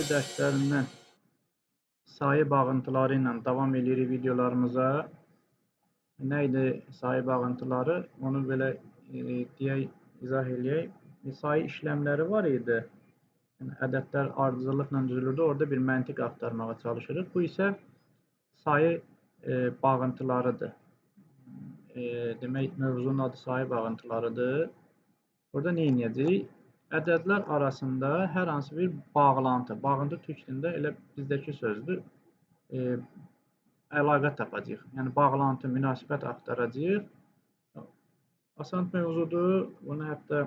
geometri dərslərindən sayı bağıntıları ilə davam edirik videolarımıza. Nə idi sayı bağıntıları? Onu belə e, deyək, izah eləyək. E, sayı işləmləri var idi. Yəni, ədədlər ardıcıllıqla düzülürdü. Orada bir məntiq axtarmağa çalışırıq. Bu isə sayı e, bağıntılarıdır. E, demək, mövzunun adı sayı bağıntılarıdır. Burada nə edəcəyik? Ədədlər arasında hər hansı bir bağlantı, bağıntı türk dilində elə bizdəki sözdür, e, əlaqə tapacağıq. Yəni, bağlantı, münasibət axtaracağıq. Asan mövzudur. Bunu hətta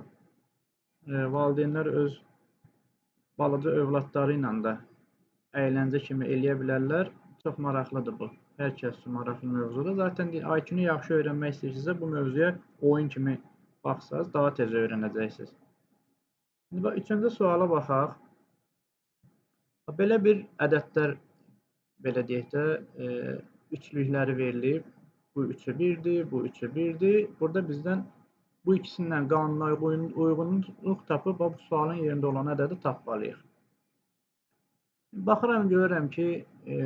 e, valideynlər öz balaca övladları ilə də əyləncə kimi eləyə bilərlər. Çox maraqlıdır bu. Hər kəs üçün maraqlı mövzudur. Zaten IQ-nu yaxşı öyrənmək istəyirsinizsə, bu mövzuya oyun kimi baxsaz, daha tez öyrənəcəksiniz. İndi bax, üçüncü suala baxaq. Belə bir ədədlər, belə deyək də, e, üçlükləri verilib. Bu üçü birdir, bu üçü birdir. Burada bizdən bu ikisindən qanuna uyğun, uyğunluq tapıb bu sualın yerində olan ədədi tapmalıyıq. Baxıram, görürəm ki, e,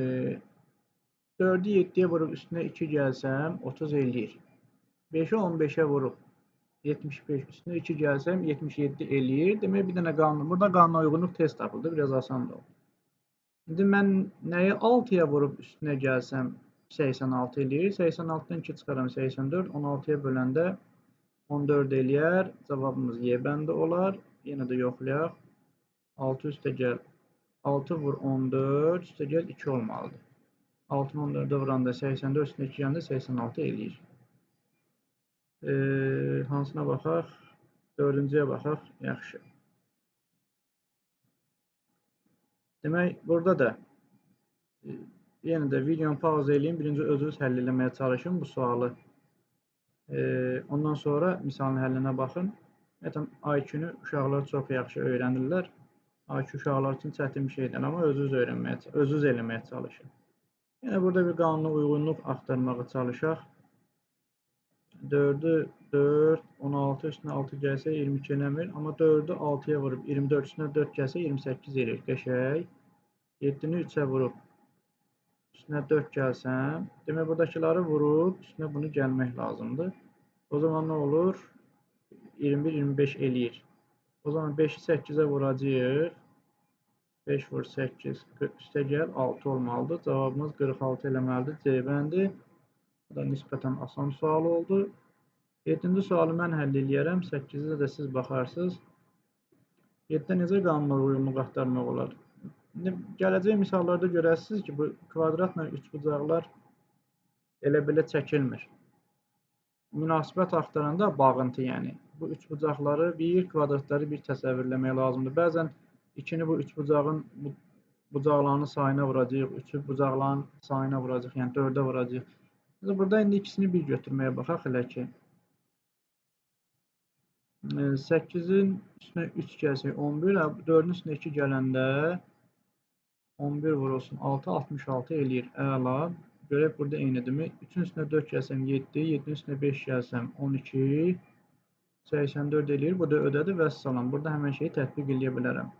4-ü 7-yə vurub üstünə 2 gəlsəm, 30 eləyir. 5-i 15-ə vurub 75 üstünə 2 gəlsəm 77 eləyir. Demək bir dənə qanun. Burada qanuna uyğunluq test tapıldı. Biraz asandır oldu. İndi mən nəyi 6-ya vurub üstünə gəlsəm 86 eləyir. 86-dan 2 çıxaram 84. 16-ya böləndə 14 eləyər. Cavabımız Y bəndə olar. Yenə də yoxlayaq. 6 üstə gəl 6 vur 14 üstə gəl 2 olmalıdır. 6-nı 14-ə vuranda 84 üstünə 2 gəndə 86 eləyir. E, hansına baxaq? Dördüncüyə baxaq. Yaxşı. Demək, burada da e, yenə də videonu pauza edeyim. Birinci özünüz həll eləməyə çalışın bu sualı. E, ondan sonra misalın həllinə baxın. Ümumiyyətlə, IQ-nu uşaqlar çox yaxşı öyrənirlər. IQ uşaqlar üçün çətin bir şeydir, amma özünüz öyrənməyə, özünüz eləməyə çalışın. Yenə burada bir qanuna uyğunluq axtarmağa çalışaq. 4'ü 4, 16 üstünə 6 gəlsə 22 eləmir. Amma 4'ü 6-ya vurub 24 üstünə 4 gəlsə 28 elir. Qəşəng. 7-ni 3-ə vurub üstünə 4 gəlsəm, demək buradakıları vurub üstünə bunu gəlmək lazımdır. O zaman nə olur? 21, 25 eləyir. O zaman 5-i 8-ə vuracağıq. 5 vur 8, üstə gəl 6 olmalıdır. Cavabımız 46 eləməlidir. C bəndi. Bu da nisbətən asan sual oldu. 7-ci sualı mən həll eləyərəm. 8-də də siz baxarsınız. 7-də necə qanunlara uyğunluq axtarmaq olar? İndi gələcək misallarda görəsiniz ki, bu kvadratla üçbucaqlar elə belə çəkilmir. Münasibət axtaranda bağıntı, yəni bu üçbucaqları bir, kvadratları bir təsəvvürləmək lazımdır. Bəzən 2-ni bu üçbucağın bu bucaqlarının sayına vuracağıq, 3-ü bucaqların sayına vuracağıq, yəni 4-ə vuracağıq. Burada indi ikisini bir götürməyə baxaq elə ki. 8-in üstünə 3 gəlsək 11, 4-ün üstünə 2 gələndə 11 vurulsun 6, 66 eləyir. Əla. Görək burada eynidirmi? 3-ün üstünə 4 gəlsəm 7, 7-nin üstünə 5 gəlsəm 12, 84 eləyir. Bu da ödədir və salam. Burada həmən şeyi tətbiq eləyə bilərəm.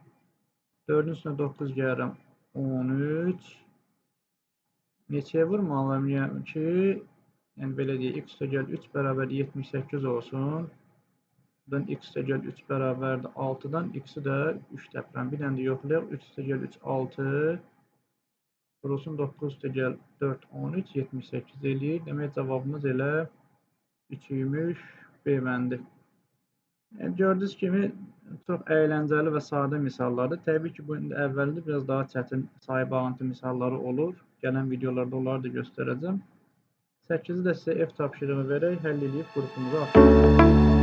4-ün üstünə 9 gəlirəm 13, neçəyə vurmalıyam? Yəni ki, yəni belə deyək, x təgəl 3 bərabər 78 olsun. Buradan x təgəl 3 bərabərdir 6-dan x-i də 3 təpirəm. Bir dənə də yoxlayaq. 3 təgəl 3 6. Vurulsun 9 təgəl 4 13 78 eləyir. Demək cavabımız elə 3 imiş B bəndi. Yəni, gördüyünüz kimi çox əyləncəli və sadə misallardır. Təbii ki, bu əvvəldə biraz daha çətin sayı bağıntı misalları olur. Gələn videolarda onları da göstərəcəm. 8-i də sizə F tapşırığı verək, həll edib qrupumuza atın.